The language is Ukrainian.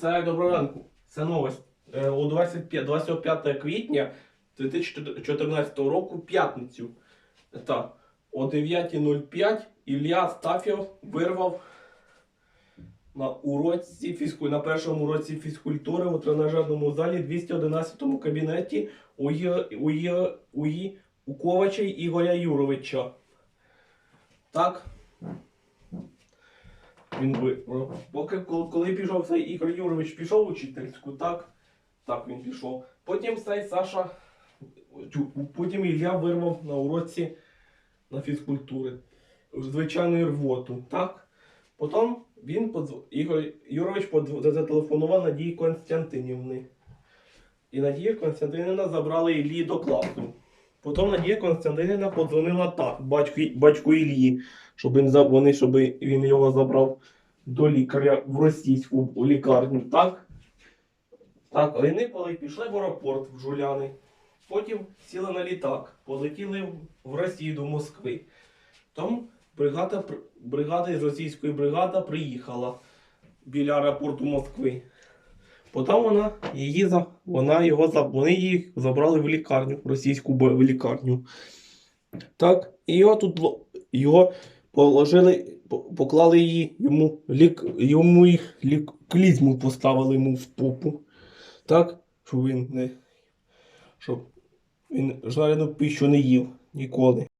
Це доброго ранку. Це новость. У 25, 25 квітня 2014 року, п'ятницю. Так, о 9.05 Ілля Стафєв вирвав на уроці фізкуль... на першому уроці фізкультури у тренажерному залі 211 кабінеті у, Є... у, Є... у, Є... у Ковача Ігоря Юровича. Так. Він би. Поки коли, пішов цей Ігор Юрович пішов учительську, так? Так він пішов. Потім цей Саша. Потім Ілля вирвав на уроці на фізкультури. Звичайну рвоту, так? Потім він подзв... Ігор Юрович зателефонував Надії Константинівни. І Надія Константинівна забрала Іллі до класу. Потім Надія Константинівна подзвонила так, батьку, батьку Іллі, щоб він, вони, щоб він його забрав до лікаря в російську лікарню, так? Так, коли пішли в аеропорт в Жуляни. Потім сіли на літак, полетіли в- Росію до Москви. Там бригада, бригада із російської бригади приїхала біля аеропорту Москви. Потім вона її вона його вони її забрали в лікарню, в російську в лікарню. Так, і його тут його положили, поклали її йому лік, йому їх лік, клізму поставили йому в попу. Так, щоб він не щоб він жарену пищу не їв ніколи.